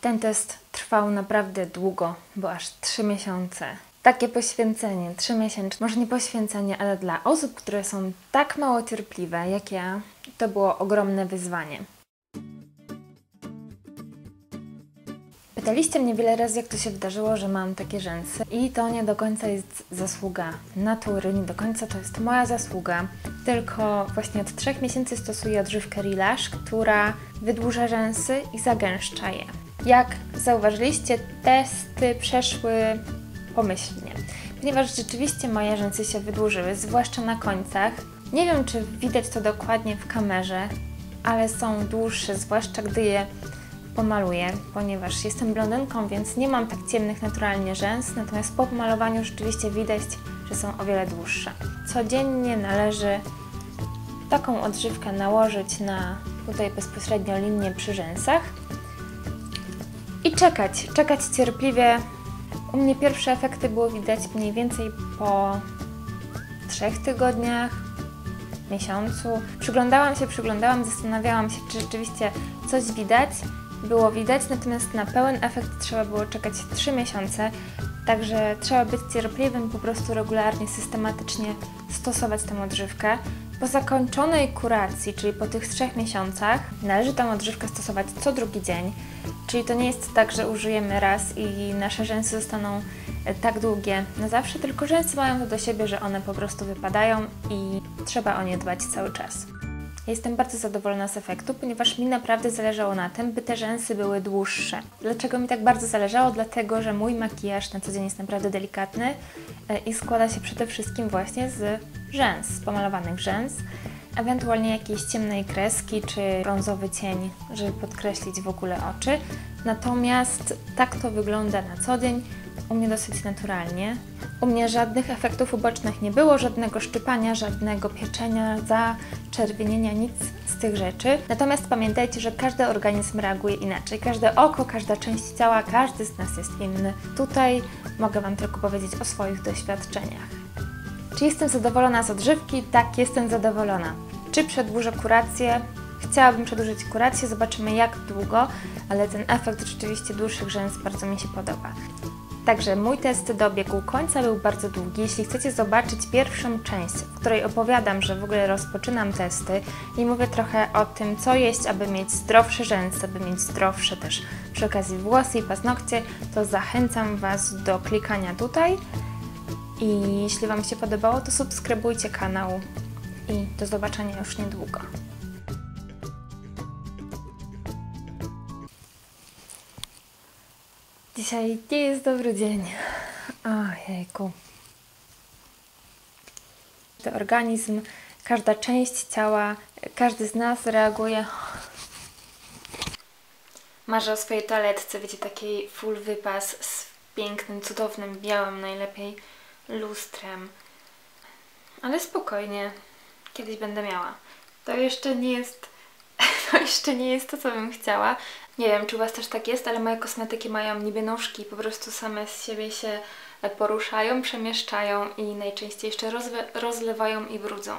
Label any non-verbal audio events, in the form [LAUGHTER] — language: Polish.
Ten test trwał naprawdę długo, bo aż 3 miesiące. Takie poświęcenie, 3 miesięczne, może nie poświęcenie, ale dla osób, które są tak mało cierpliwe jak ja, to było ogromne wyzwanie. Pytaliście mnie wiele razy, jak to się wydarzyło, że mam takie rzęsy i to nie do końca jest zasługa natury, nie do końca to jest moja zasługa, tylko właśnie od trzech miesięcy stosuję odżywkę Relash, która wydłuża rzęsy i zagęszcza je. Jak zauważyliście, testy przeszły pomyślnie, ponieważ rzeczywiście moje rzęsy się wydłużyły, zwłaszcza na końcach. Nie wiem, czy widać to dokładnie w kamerze, ale są dłuższe, zwłaszcza gdy je pomaluję, ponieważ jestem blondynką, więc nie mam tak ciemnych naturalnie rzęs, natomiast po pomalowaniu rzeczywiście widać, że są o wiele dłuższe. Codziennie należy taką odżywkę nałożyć na tutaj bezpośrednio linię przy rzęsach i czekać, czekać cierpliwie. U mnie pierwsze efekty było widać mniej więcej po trzech tygodniach, miesiącu. Przyglądałam się, przyglądałam, zastanawiałam się, czy rzeczywiście coś widać. Było widać, natomiast na pełen efekt trzeba było czekać 3 miesiące, także trzeba być cierpliwym, po prostu regularnie, systematycznie stosować tę odżywkę. Po zakończonej kuracji, czyli po tych trzech miesiącach, należy tę odżywkę stosować co drugi dzień. Czyli to nie jest tak, że użyjemy raz i nasze rzęsy zostaną e, tak długie na zawsze, tylko rzęsy mają to do siebie, że one po prostu wypadają i trzeba o nie dbać cały czas. Jestem bardzo zadowolona z efektu, ponieważ mi naprawdę zależało na tym, by te rzęsy były dłuższe. Dlaczego mi tak bardzo zależało? Dlatego, że mój makijaż na co dzień jest naprawdę delikatny e, i składa się przede wszystkim właśnie z rzęs, pomalowanych rzęs, ewentualnie jakiejś ciemnej kreski czy brązowy cień, żeby podkreślić w ogóle oczy. Natomiast tak to wygląda na co dzień u mnie dosyć naturalnie. U mnie żadnych efektów ubocznych nie było, żadnego szczypania, żadnego pieczenia, zaczerwienienia, nic z tych rzeczy. Natomiast pamiętajcie, że każdy organizm reaguje inaczej. Każde oko, każda część ciała, każdy z nas jest inny. Tutaj mogę Wam tylko powiedzieć o swoich doświadczeniach. Czy jestem zadowolona z odżywki? Tak, jestem zadowolona. Czy przedłużę kurację? Chciałabym przedłużyć kurację, zobaczymy jak długo, ale ten efekt rzeczywiście dłuższych rzęs bardzo mi się podoba. Także mój test dobiegł końca, był bardzo długi. Jeśli chcecie zobaczyć pierwszą część, w której opowiadam, że w ogóle rozpoczynam testy i mówię trochę o tym, co jeść, aby mieć zdrowsze rzęsy, aby mieć zdrowsze też przy okazji włosy i paznokcie, to zachęcam Was do klikania tutaj. I jeśli Wam się podobało, to subskrybujcie kanał i do zobaczenia już niedługo. Dzisiaj nie jest dobry dzień. Ojejku. To organizm, każda część ciała, każdy z nas reaguje. Marzę o swojej toaletce, wiecie, takiej full wypas z pięknym, cudownym, białym najlepiej lustrem. Ale spokojnie, kiedyś będę miała. To jeszcze nie jest [LAUGHS] to jeszcze nie jest to, co bym chciała. Nie wiem, czy u Was też tak jest, ale moje kosmetyki mają niby nóżki, po prostu same z siebie się poruszają, przemieszczają i najczęściej jeszcze rozlewają i brudzą.